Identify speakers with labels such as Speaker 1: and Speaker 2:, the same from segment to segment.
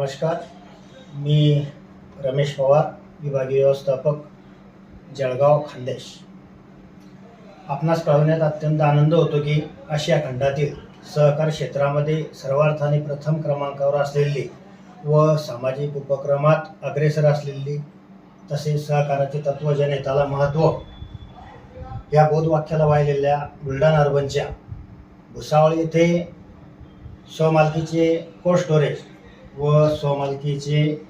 Speaker 1: नमस्कार. मी रमेश पवार विभागीय व्यवस्थापक जळगाव खानदेश. आपणास कळवण्यात अत्यंत आनंद होतो की आशिया खंडातील सहकार क्षेत्रामध्ये सर्वार्थाने प्रथम क्रमांकावर असलेली व सामाजिक उपक्रमात अग्रेसर असलेली तसेच सहकाराचे तत्व त्याला महत्त्व या बोधवाक्याला वाहिलेल्या बुलढाणा अर्बनच्या भुसावळ येथे स्वमालकीचे कोल्ड स्टोरेज व स्वमालकीचे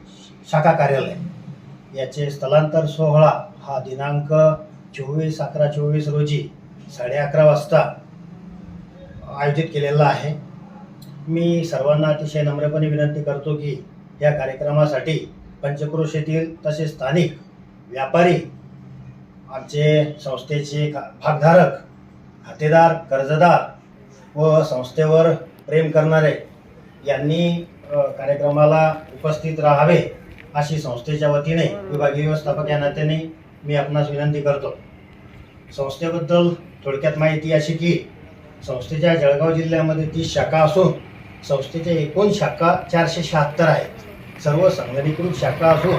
Speaker 1: शाखा कार्यालय. याचे स्थलांतर सोहळा हा दिनांक चोवीस अकरा चोवीस रोजी साडे अकरा वाजता आयोजित केलेला आहे. मी सर्वांना अतिशय नम्रपणे विनंती करतो की या कार्यक्रमासाठी पंचक्रोशीतील तसेच स्थानिक व्यापारी आमचे संस्थेचे का- भागधारक खातेदार कर्जदार व संस्थेवर प्रेम करणारे यांनी कार्यक्रमाला उपस्थित राहावे अशी संस्थेच्या वतीने विभागीय व्यवस्थापक या नात्याने मी आपणास विनंती करतो. संस्थेबद्दल थोडक्यात माहिती अशी की संस्थेच्या जळगाव जिल्ह्यामध्ये तीस शाखा असून संस्थेच्या एकूण शाखा चारशे शहात्तर आहेत. सर्व संगणीकृत शाखा असून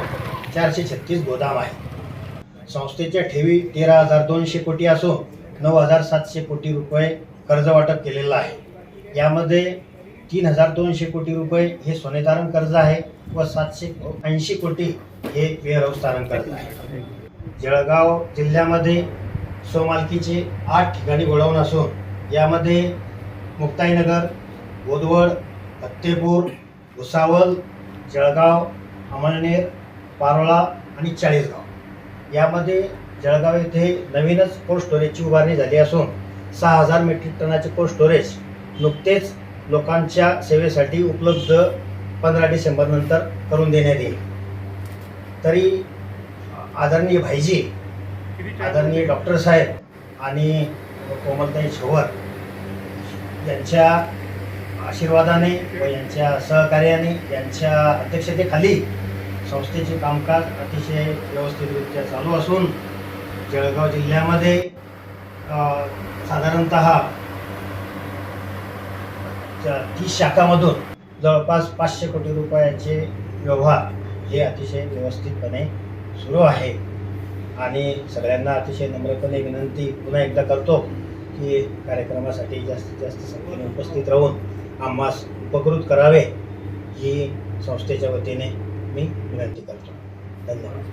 Speaker 1: चारशे छत्तीस गोदाम आहेत. संस्थेच्या ठेवी तेरा हजार दोनशे कोटी असून नऊ हजार सातशे कोटी रुपये कर्ज वाटप केलेलं आहे. यामध्ये तीन हजार दोनशे कोटी रुपये हे सोनेतारण कर्ज आहे व सातशे ऐंशी कोटी हे वेअरहाऊस तारण कर्ज आहे. जळगाव जिल्ह्यामध्ये सोमालकीचे आठ ठिकाणी गोडाऊन असून यामध्ये मुक्ताईनगर बोदवड फत्तेपूर भुसावल जळगाव अमळनेर पारोळा आणि चाळीसगाव. यामध्ये जळगाव येथे नवीनच कोल्ड स्टोरेजची उभारणी झाली असून सहा हजार मेट्रिक टनाचे कोल्ड स्टोरेज नुकतेच लोकांच्या सेवेसाठी उपलब्ध पंधरा डिसेंबरनंतर करून देण्यात येईल. तरी आदरणीय भाईजी आदरणीय डॉक्टर साहेब आणि कोमलताई झोवर यांच्या आशीर्वादाने व यांच्या सहकार्याने यांच्या अध्यक्षतेखाली संस्थेचे कामकाज अतिशय व्यवस्थितरित्या चालू असून जळगाव जिल्ह्यामध्ये साधारणत तीस शाखामधून जवळपास पाचशे कोटी रुपयाचे व्यवहार हे अतिशय व्यवस्थितपणे सुरू आहे. आणि सगळ्यांना अतिशय नम्रपणे विनंती पुन्हा एकदा करतो की कार्यक्रमासाठी जास्तीत जास्त संख्येने उपस्थित राहून आम्हास उपकृत करावे ही संस्थेच्या वतीने मी विनंती करतो. धन्यवाद.